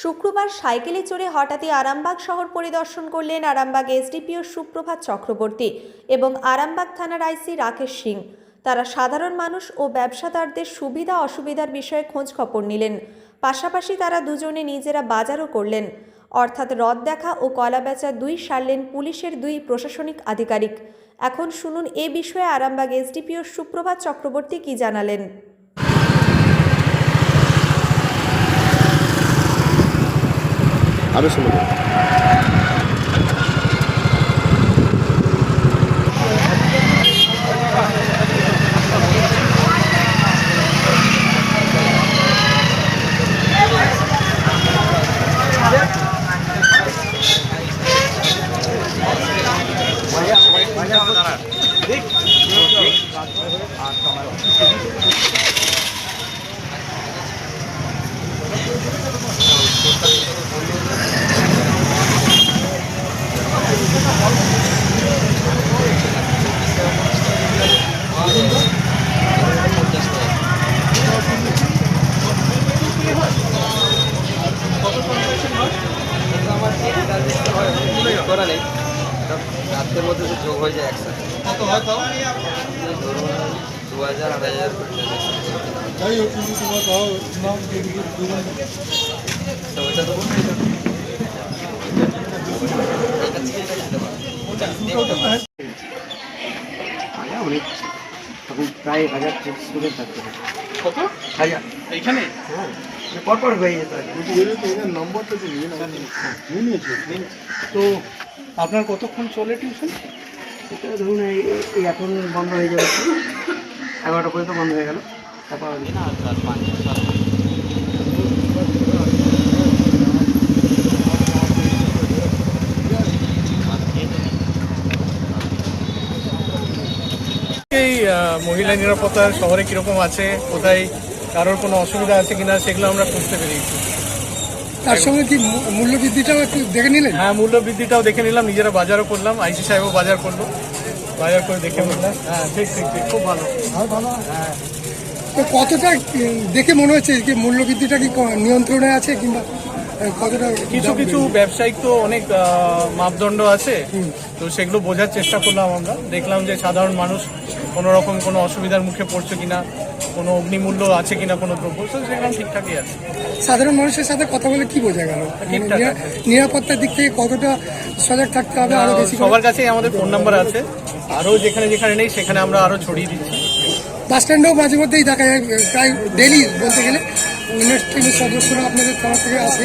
শুক্রবার সাইকেলে চড়ে হঠাৎই আরামবাগ শহর পরিদর্শন করলেন আরামবাগ এসডিপিও সুপ্রভাত চক্রবর্তী এবং আরামবাগ থানার আইসি রাকেশ সিং। তারা সাধারণ মানুষ ও ব্যবসাদারদের সুবিধা অসুবিধার বিষয়ে খোঁজ খবর নিলেন। পাশাপাশি তারা দুজনে নিজেরা বাজারও করলেন। অর্থাৎ রদ দেখা ও কলা বেচা দুই সারলেন পুলিশের দুই প্রশাসনিক আধিকারিক। এখন শুনুন এ বিষয়ে আরামবাগ এসডিপিও সুপ্রভাত চক্রবর্তী কি জানালেন। 아베 선물 করা নেই। রাতের মধ্যে তো যোগ হয়ে যায় একসাথে। কত হয় তাও ধরুন দু হাজার আড়াই হাজার যাই হোক তোমার নাম তো তো অনেক তখন প্রায় হাজার স্টুডেন্ট থাকতো। কত? হাজার। এইখানে? হ্যাঁ পরপর হয়ে যেত নম্বরটা তো নিয়ে নাও। তো আপনার কতক্ষণ চলে টিউশন? এটা ধরুন এই এই এখন বন্ধ হয়ে যাবে। এগারোটা পর্যন্ত বন্ধ হয়ে গেল। তারপর এই মহিলা নিরাপত্তা শহরে কীরকম আছে? কোথায় কারোর কোনো অসুবিধা আছে কিনা? সেগুলো আমরা খুঁজতে পেরেছি। তার সঙ্গে কি মূল্য বৃদ্ধিটাও একটু দেখে নিলেন? হ্যাঁ মূল্য বৃদ্ধিটাও দেখে নিলাম নিজেরা বাজারও করলাম আইসি সাহেবও বাজার করল। বাজার করে দেখে নিলাম। হ্যাঁ ঠিক ঠিক ঠিক খুব ভালো। হ্যাঁ। তো কতটা দেখে মনে হচ্ছে যে মূল্য বৃদ্ধিটা কি নিয়ন্ত্রণে আছে কিংবা কিছু কিছু ব্যবসায়িক তো অনেক মাপদণ্ড আছে। তো সেগুলো বোঝার চেষ্টা করলাম আমরা। দেখলাম যে সাধারণ মানুষ কোনো রকম কোনো অসুবিধার মুখে পড়ছে কিনা কোনো অগ্নিমূল্য আছে কিনা কোনো দ্রব্য তো সেগুলো ঠিকঠাকই আছে। সাধারণ মানুষের সাথে কথা বলে কি বোঝা গেল? মানে। নিরাপত্তার দিক থেকে কতটা সজাগ থাকতে হবে আরও বেশি সবার কাছেই আমাদের ফোন নাম্বার আছে। আরও যেখানে যেখানে নেই সেখানে আমরা আরও ছড়িয়ে দিচ্ছি। বাস স্ট্যান্ডেও মাঝে মধ্যেই দেখা যায় প্রায় ডেলি বলতে গেলে টিমের সদস্যরা আপনাদের থানা থেকে আসে।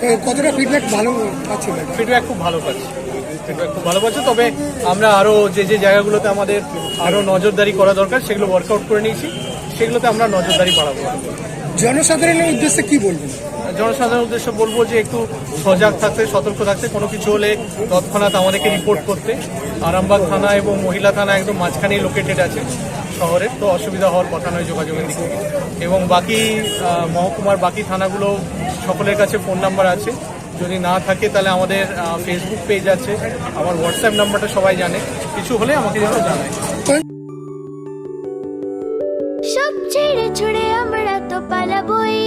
তো কতটা ফিডব্যাক ভালো পাচ্ছে ফিডব্যাক খুব ভালো পাচ্ছি। ফিডব্যাক খুব ভালো পাচ্ছি। তবে আমরা আরও যে যে জায়গাগুলোতে আমাদের আরও নজরদারি করা দরকার সেগুলো ওয়ার্কআউট করে নিয়েছি। সেগুলোতে আমরা নজরদারি বাড়াবো। জনসাধারণের উদ্দেশ্যে কি বলবেন? জনসাধারণের উদ্দেশ্যে বলব যে একটু সজাগ থাকতে সতর্ক থাকতে কোনো কিছু হলে তৎক্ষণাৎ আমাদেরকে রিপোর্ট করতে। আরামবাগ থানা এবং মহিলা থানা একদম মাঝখানেই লোকেটেড আছে। শহরের তো অসুবিধা হওয়ার কথা নয় যোগাযোগের দিকে। এবং বাকি মহকুমার বাকি থানাগুলো সকলের কাছে ফোন নাম্বার আছে। যদি না থাকে, তাহলে আমাদের ফেসবুক পেজ আছে। আমার হোয়াটসঅ্যাপ নাম্বারটা সবাই জানে। কিছু হলে আমাকে যেন জানায়। সব ছেড়ে ছুড়ে আমরা তো পালাবই।